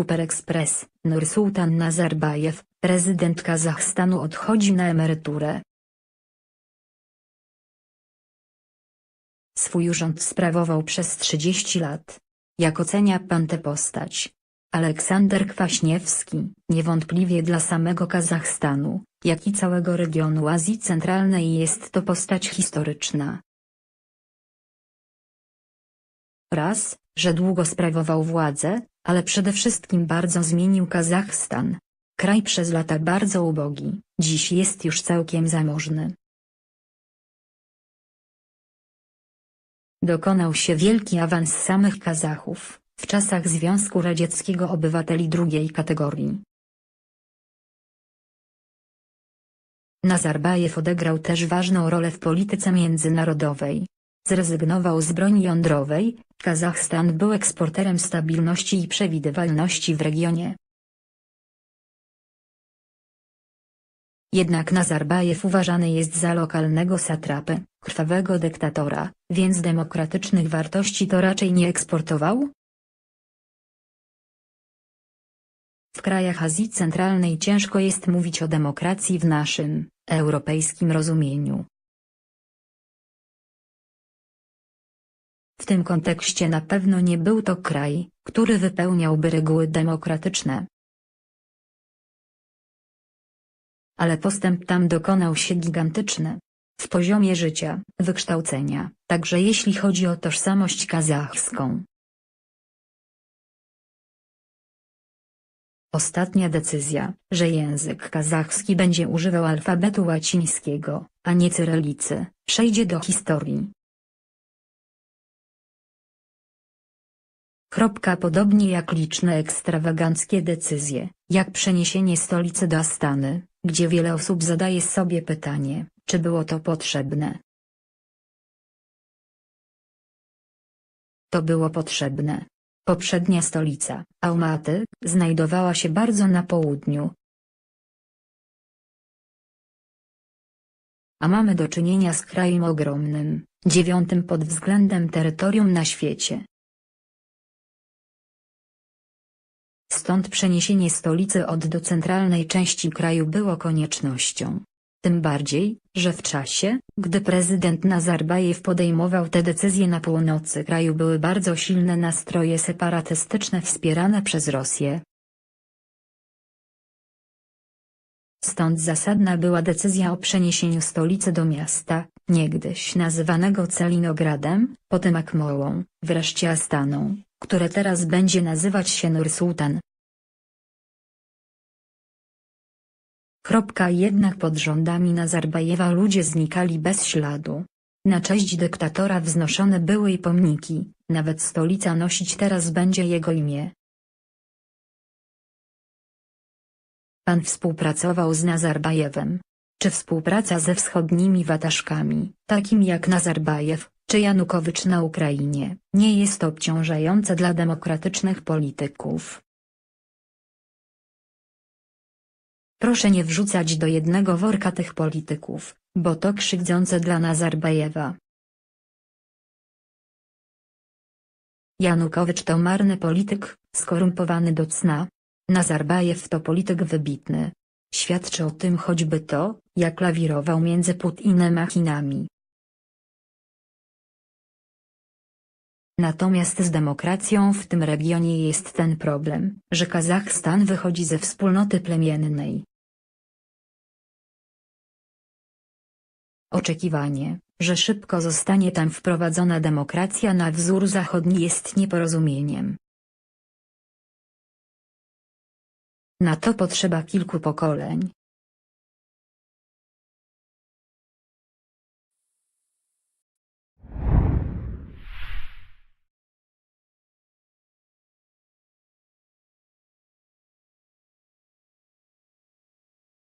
Super Express, Nursultan Nazarbajew, prezydent Kazachstanu odchodzi na emeryturę. Swój urząd sprawował przez 30 lat. Jak ocenia pan tę postać? Aleksander Kwaśniewski, niewątpliwie dla samego Kazachstanu, jak i całego regionu Azji Centralnej jest to postać historyczna. Raz, że długo sprawował władzę, ale przede wszystkim bardzo zmienił Kazachstan. Kraj przez lata bardzo ubogi, dziś jest już całkiem zamożny. Dokonał się wielki awans samych Kazachów, w czasach Związku Radzieckiego obywateli drugiej kategorii. Nazarbajew odegrał też ważną rolę w polityce międzynarodowej. Zrezygnował z broni jądrowej, Kazachstan był eksporterem stabilności i przewidywalności w regionie. Jednak Nazarbajew uważany jest za lokalnego satrapę, krwawego dyktatora, więc demokratycznych wartości to raczej nie eksportował? W krajach Azji Centralnej ciężko jest mówić o demokracji w naszym, europejskim rozumieniu. Tym kontekście na pewno nie był to kraj, który wypełniałby reguły demokratyczne. Ale postęp tam dokonał się gigantyczny. W poziomie życia, wykształcenia, także jeśli chodzi o tożsamość kazachską. Ostatnia decyzja, że język kazachski będzie używał alfabetu łacińskiego, a nie cyrylicy, przejdzie do historii. Podobnie jak liczne ekstrawaganckie decyzje, jak przeniesienie stolicy do Astany, gdzie wiele osób zadaje sobie pytanie, czy było to potrzebne. To było potrzebne. Poprzednia stolica, Almaty, znajdowała się bardzo na południu. A mamy do czynienia z krajem ogromnym, dziewiątym pod względem terytorium na świecie. Stąd przeniesienie stolicy od do centralnej części kraju było koniecznością. Tym bardziej, że w czasie, gdy prezydent Nazarbajew podejmował te decyzje na północy kraju były bardzo silne nastroje separatystyczne wspierane przez Rosję. Stąd zasadna była decyzja o przeniesieniu stolicy do miasta, niegdyś nazywanego Celinogradem, potem Akmołą, wreszcie Astaną, które teraz będzie nazywać się Nursultan. Jednak pod rządami Nazarbajewa ludzie znikali bez śladu. Na cześć dyktatora wznoszone były i pomniki, nawet stolica nosić teraz będzie jego imię. Pan współpracował z Nazarbajewem. Czy współpraca ze wschodnimi wataszkami, takim jak Nazarbajew, czy Janukowycz na Ukrainie, nie jest obciążająca dla demokratycznych polityków? Proszę nie wrzucać do jednego worka tych polityków, bo to krzywdzące dla Nazarbajewa. Janukowycz to marny polityk, skorumpowany do cna. Nazarbajew to polityk wybitny. Świadczy o tym choćby to, jak lawirował między Putinem a Chinami. Natomiast z demokracją w tym regionie jest ten problem, że Kazachstan wychodzi ze wspólnoty plemiennej. Oczekiwanie, że szybko zostanie tam wprowadzona demokracja na wzór zachodni jest nieporozumieniem. Na to potrzeba kilku pokoleń,